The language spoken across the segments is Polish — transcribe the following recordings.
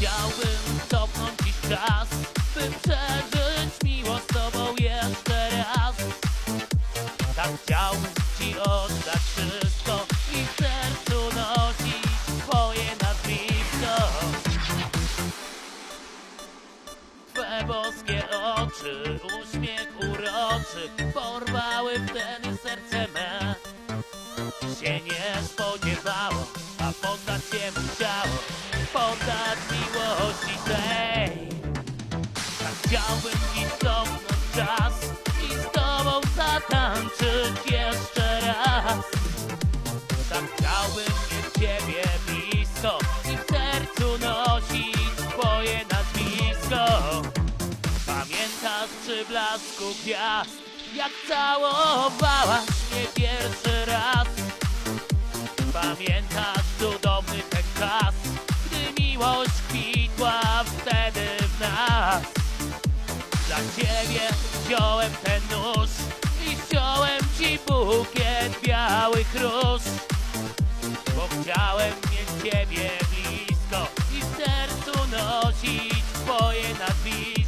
Chciałbym cofnąć dziś czas, by przeżyć miłość z tobą jeszcze raz. Tak chciałbym ci oddać wszystko i w sercu nosić twoje nazwisko. Twe boskie oczy, uśmiech uroczy Porwały wtedy serce me Się nie spodziewało, a poddać się musiało Poddać miłości tej. Tak chciałbym cofnąć czas I z tobą zatańczyć jeszcze raz. Tak chciałbym mieć ciebie blisko I w sercu nosić twoje nazwisko. Pamiętasz przy blasku gwiazd Jak całowałaś miłość kwitła wtedy w nas. Dla ciebie wziąłem ten nóż I wziąłem ci bukiet białych róż Bo chciałem mieć ciebie blisko I w sercu nosić twoje nazwisko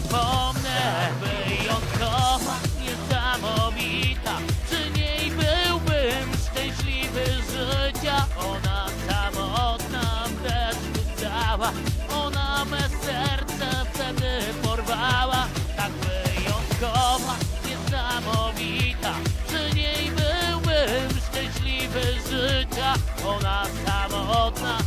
zapomnę Wyjątkowa, niesamowita Przy niej byłbym szczęśliwy życia. Ona samotna w deszczu stała Ona me serce wtedy porwała. Tak wyjątkowa, niesamowita Przy niej byłbym szczęśliwy życia. Ona samotna